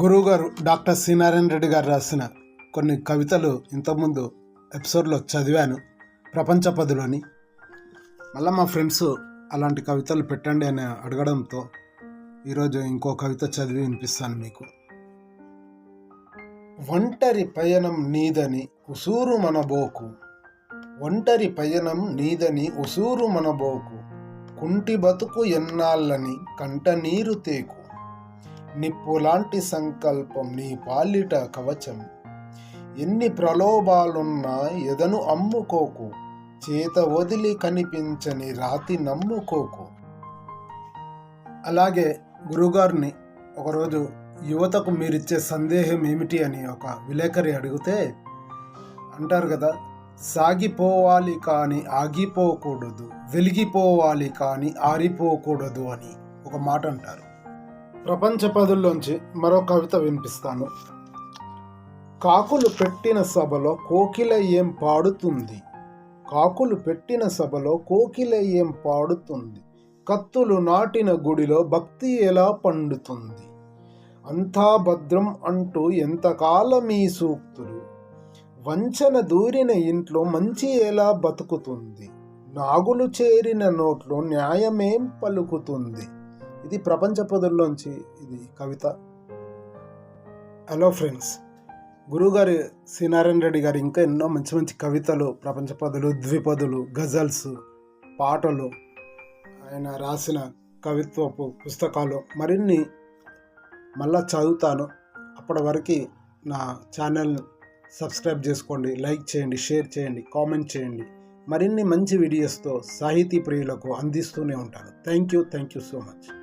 గురువుగారు doctor C Narayana Reddy గారు రాసిన కొన్ని కవితలు ఇంతకుముందు ఎపిసోడ్లో చదివాను ప్రపంచ పదులని. మళ్ళీ మా ఫ్రెండ్స్ అలాంటి కవితలు పెట్టండి అని అడగడంతో ఈరోజు ఇంకో కవిత చదివి వినిపిస్తాను మీకు. ఒంటరి పయనం నీదని ఉసూరు మనబోకు. ఒంటరి పయనం నీదని ఉసూరు మనబోకు. కుంటి బతుకు ఎన్నాళ్ళని కంట నీరు తేకు. నిప్పులాంటి సంకల్పం నీ పాలిట కవచం. ఎన్ని ప్రలోభాలున్నా ఎదను అమ్ముకోకు. చేత వదిలి కనిపించని రాతి నమ్ముకోకు. అలాగే గురుగారిని ఒకరోజు యువతకు మీరిచ్చే సందేహం ఏమిటి అని ఒక విలేకరి అడిగితే అంటారు కదా సాగిపోవాలి కానీ ఆగిపోకూడదు వెలిగిపోవాలి కానీ ఆరిపోకూడదు అని ఒక మాట అంటారు. ప్రపంచ పదుల్లోంచి మరో కవిత వినిపిస్తాను. కాకులు పెట్టిన సభలో కోకిల ఏం పాడుతుంది? కాకులు పెట్టిన సభలో కోకిల ఏం పాడుతుంది? కత్తులు నాటిన గుడిలో భక్తి ఎలా పండుతుంది? అంతా భద్రం అంటూ ఎంతకాలం ఈ సూక్తులు? వంచన దూరిన ఇంట్లో మంచి ఎలా బతుకుతుంది? నాగులు చేరిన నోట్లో న్యాయమేం పలుకుతుంది? ఇది ప్రపంచ పదుల్లోంచి ఇది కవిత. హలో ఫ్రెండ్స్ గురువుగారి సి నారాయణ రెడ్డి గారు ఇంకా ఎన్నో మంచి మంచి కవితలు ప్రపంచ పదులు ద్విపదులు గజల్స్ పాటలు ఆయన రాసిన కవిత్వపు పుస్తకాలు మరిన్ని మళ్ళా చదువుతాను. అప్పటి వరకు నా ఛానల్ సబ్స్క్రైబ్ చేసుకోండి లైక్ చేయండి షేర్ చేయండి కామెంట్ చేయండి. మరిన్ని మంచి వీడియోస్తో సాహితీ ప్రియులకు అందిస్తూనే ఉంటాను. Thank you thank you so much